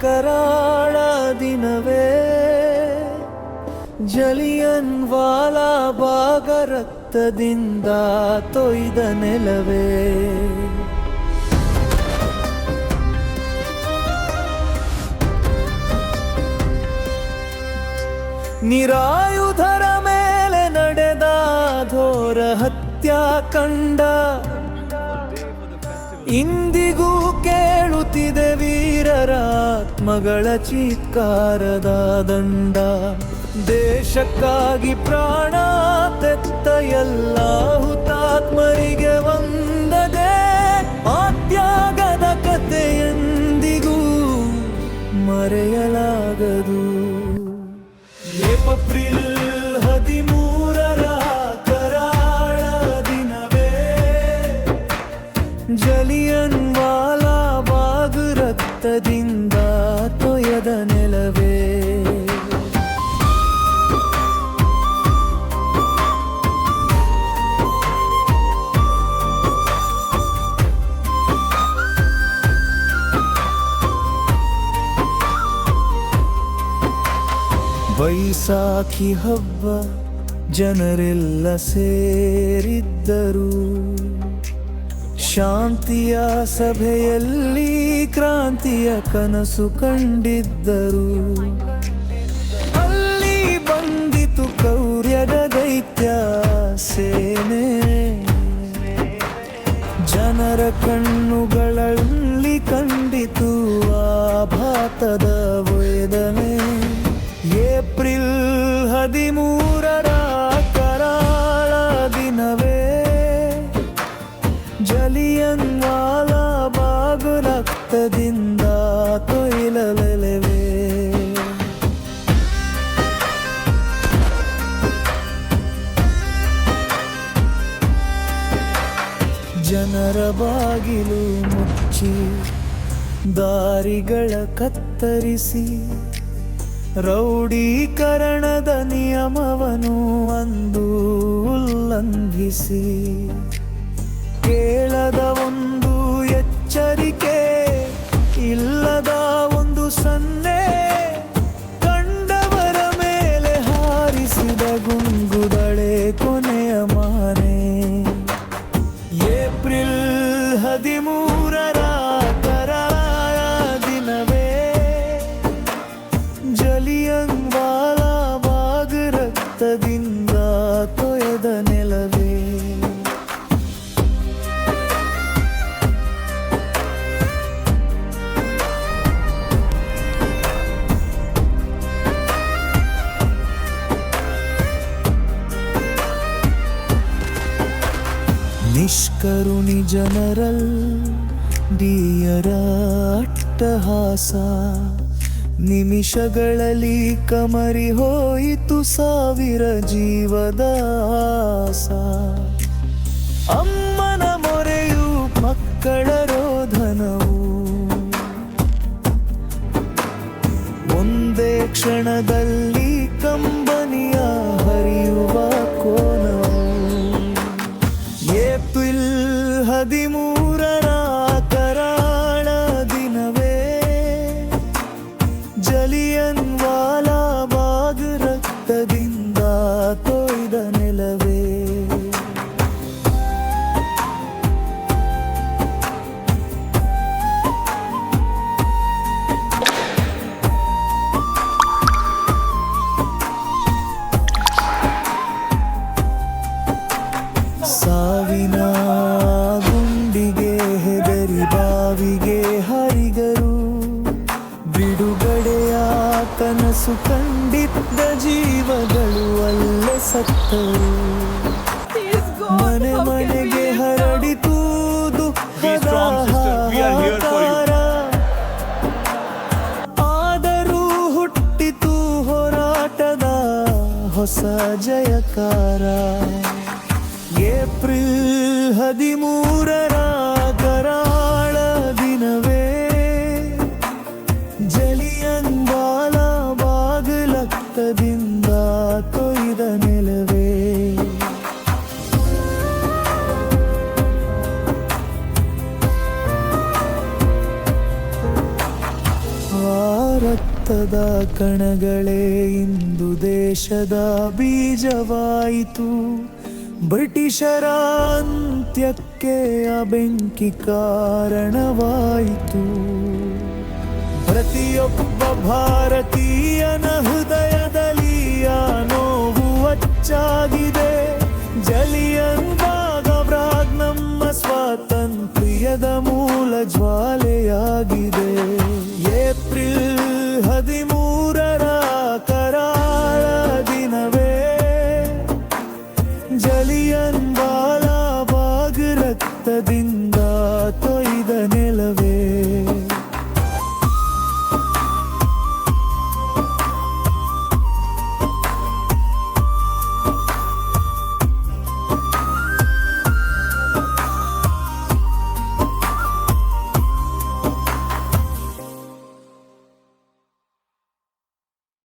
ಕರಾಳ ದಿನವೇ. ಜಲಿಯನ್ ವಾಲಾ ಬಾಗ ರಕ್ತದಿಂದ ತೊಯ್ದ ನೆಲವೇ. ನಿರಾಯುಧರ ಮೇಲೆ ನಡೆದ ಘೋರ ಹತ್ಯಾಕಂಡ ಇಂದಿಗೂ ಕೇಳುತ್ತಿದೆ ವೀರರ ಆತ್ಮಗಳ ಚೀತ್ಕಾರದ ದಂಡ. ದೇಶಕ್ಕಾಗಿ ಪ್ರಾಣ ತೆತ್ತ ಎಲ್ಲ ಹುತಾತ್ಮರಿಗೆ ಒಂದದೆ ಆತ್ಯಾಗದ ಕಥೆಯೆಂದಿಗೂ ಮರೆಯಲಾಗದು. ಏಪ್ರಿಲ್ ಹದಿಮೂರರ ಕರಾಳ ದಿನವೇ ಜಲಿಯನ್ ವಾಲಾ ಬಾಗ್ ರಕ್ತದಿಂದ ತೊಯದ ನೆಲವೇ? ಬೈಸಾಖಿ ಹಬ್ಬ ಜನರೆಲ್ಲ ಸೇರಿದ್ದರು. ಶಾಂತಿಯ ಸಭೆಯಲ್ಲಿ ಕ್ರಾಂತಿಯ ಕನಸು ಕಂಡಿದ್ದರು. ಅಲ್ಲಿ ಬಂದಿತು ಕೌರ್ಯದ ದೈತ್ಯ ಸೇನೆ. ಜನರ ಕಣ್ಣುಗಳಲ್ಲಿ ಕಂಡಿತು ಭಾತದ ವೇದನೆ. ಏಪ್ರಿಲ್ ಹದಿಮೂರರ ಜನರ ಬಾಗಿಲು ಮುಚ್ಚಿ ದಾರಿಗಳ ಕತ್ತರಿಸಿ ರೌಡೀಕರಣದ ನಿಯಮವನ್ನು ಅಂದು ಉಲ್ಲಂಘಿಸಿ. ಜಲಿಯನ್ ವಾಲಾ ಬಾಗ್ ರಕ್ತದಿಂದ ತೊಯದ ನೆಲವೇ ನಿಷ್ಕರುಣಿ ಜನರಲ್ ಡಿಯರ ಅಟ್ಟಹಾಸ ನಿಮಿಷಗಳಲ್ಲಿ ಕಮರಿ ಹೋಯಿತು ಸಾವಿರ ಜೀವದ ಬಾವಿಗೆ ಹರಿಗರು. ಬಿಡುಗಡೆಯ ಕನಸು ಕಂಡಿದ್ದ ಜೀವಗಳು ಅಲ್ಲ ಸತ್ತರು. ಮನೆ ಮನೆಗೆ ಹರಡಿತು ದುಃಖದ. ಆದರೂ ಹುಟ್ಟಿತು ಹೋರಾಟದ ಹೊಸ ಜಯಕಾರ. ಏಪ್ರಿಲ್ ಹದಿಮೂರರ ರಕ್ತದ ಕಣಗಳೇ, ಇಂದು ದೇಶದ ಬೀಜವಾಯಿತು. ಬ್ರಿಟಿಷರ ಅಂತ್ಯಕ್ಕೆ ಬೆಂಕಿ ಕಾರಣವಾಯಿತು. ಪ್ರತಿಯೊಬ್ಬ ಭಾರತೀಯನ ಹೃದಯದಲ್ಲಿ ಆ ನೋವು ಅಚ್ಚಾಗಿದೆ. ಜಲಿಯನ್ ನಮ್ಮ ಸ್ವಾತಂತ್ರ್ಯದ ಮೂಲ ಜ್ವಾಲೆಯಾಗಿದೆ. ಜಲಿಯನ್ ಬಾಗ್ ರಕ್ತದಿಂದ